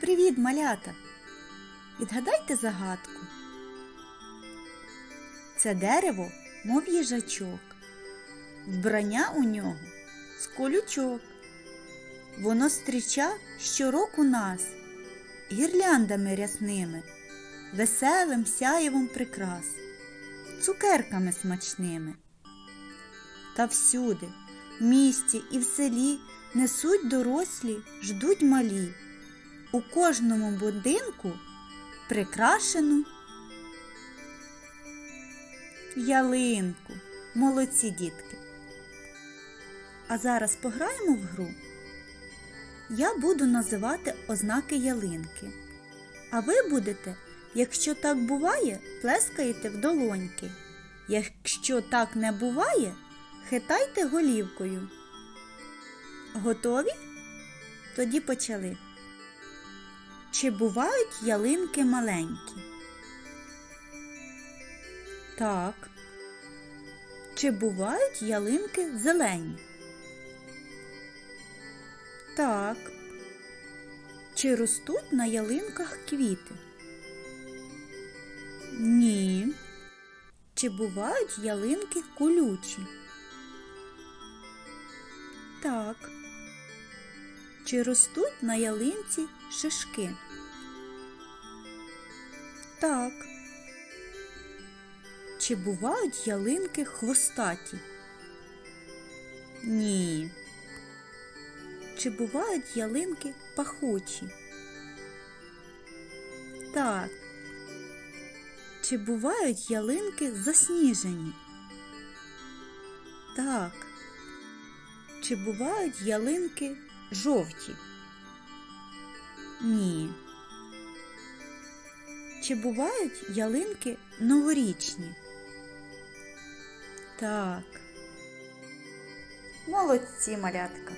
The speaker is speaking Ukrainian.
Привіт, малята! Відгадайте загадку. Це дерево, мов їжачок. Вбрання у нього з колючок. Воно стріча щороку нас гірляндами рясними, веселим сяєвом прикрас, цукерками смачними. Та всюди, в місті і в селі несуть дорослі, ждуть малі. У кожному будинку прикрашену ялинку. Молодці дітки. А зараз пограємо в гру. Я буду називати ознаки ялинки. А ви будете, якщо так буває, плескаєте в долоньки. Якщо так не буває, хитайте голівкою. Готові? Тоді почали. Чи бувають ялинки маленькі? Так. Чи бувають ялинки зелені? Так. Чи ростуть на ялинках квіти? Ні. Чи бувають ялинки колючі? Так. Чи ростуть на ялинці шишки? Так. Чи бувають ялинки хвостаті? Ні. Чи бувають ялинки пахучі? Так. Чи бувають ялинки засніжені? Так. Чи бувають ялинки жовті? Ні. Чи бувають ялинки новорічні? Так. Молодці, малятка.